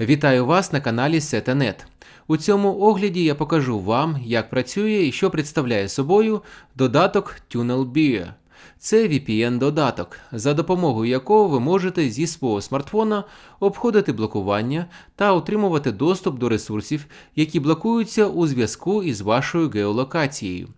Вітаю вас на каналі Setanet. У цьому огляді я покажу вам, як працює і що представляє собою додаток TunnelBeer. Це VPN-додаток, за допомогою якого ви можете зі свого смартфона обходити блокування та отримувати доступ до ресурсів, які блокуються у зв'язку із вашою геолокацією.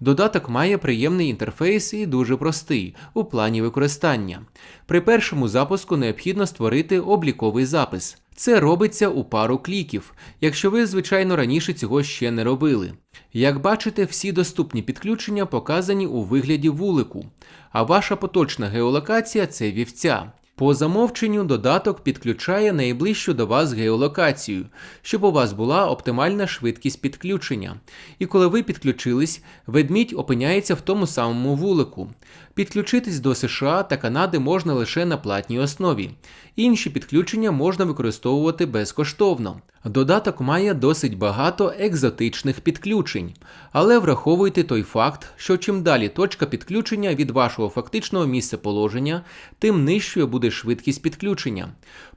Додаток має приємний інтерфейс і дуже простий у плані використання. При першому запуску необхідно створити обліковий запис. Це робиться у пару кліків, якщо ви, звичайно, раніше цього ще не робили. Як бачите, всі доступні підключення показані у вигляді вулику, а ваша поточна геолокація це вівця. По замовченню додаток підключає найближчу до вас геолокацію, щоб у вас була оптимальна швидкість підключення. І коли ви підключились, ведмідь опиняється в тому самому вулику. Підключитись до США та Канади можна лише на платній основі. Інші підключення можна використовувати безкоштовно. Додаток має досить багато екзотичних підключень, але враховуйте той факт, що чим далі точка підключення від вашого фактичного місцеположення, тим нижчою буде швидкість підключення.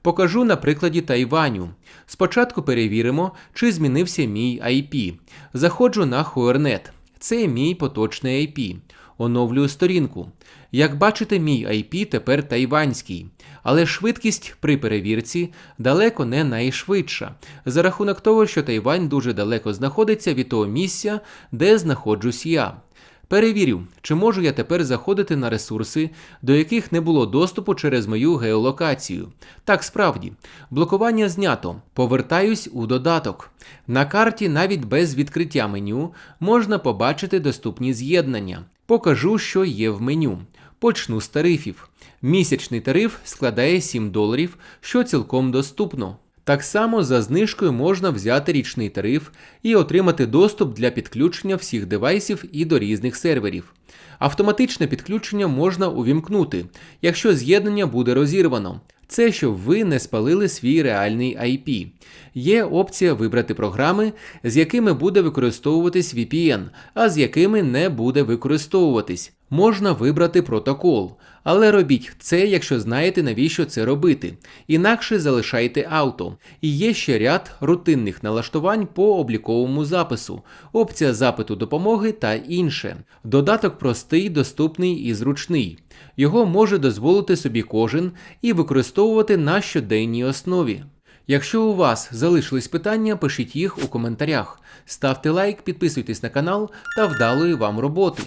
Покажу на прикладі Тайваню. Спочатку перевіримо, чи змінився мій IP. Заходжу на Huernet. Це мій поточний IP. Оновлюю сторінку. Як бачите, мій IP тепер тайванський, але швидкість при перевірці далеко не найшвидша, за рахунок того, що Тайвань дуже далеко знаходиться від того місця, де знаходжусь я. Перевірю, чи можу я тепер заходити на ресурси, до яких не було доступу через мою геолокацію. Так, справді, блокування знято. Повертаюсь у додаток. На карті, навіть без відкриття меню, можна побачити доступні з'єднання. Покажу, що є в меню. Почну з тарифів. Місячний тариф складає 7 доларів, що цілком доступно. Так само за знижкою можна взяти річний тариф і отримати доступ для підключення всіх девайсів і до різних серверів. Автоматичне підключення можна увімкнути, якщо з'єднання буде розірвано. Це щоб ви не спалили свій реальний IP. Є опція вибрати програми, з якими буде використовуватись VPN, а з якими не буде використовуватись. Можна вибрати протокол, але робіть це, якщо знаєте навіщо це робити. Інакше залишайте авто. І є ще ряд рутинних налаштувань по обліковому запису, опція запиту допомоги та інше. Додаток простий, доступний і зручний. Його може дозволити собі кожен і використовувати на щоденній основі. Якщо у вас залишились питання, пишіть їх у коментарях. Ставте лайк, підписуйтесь на канал та вдалої вам роботи.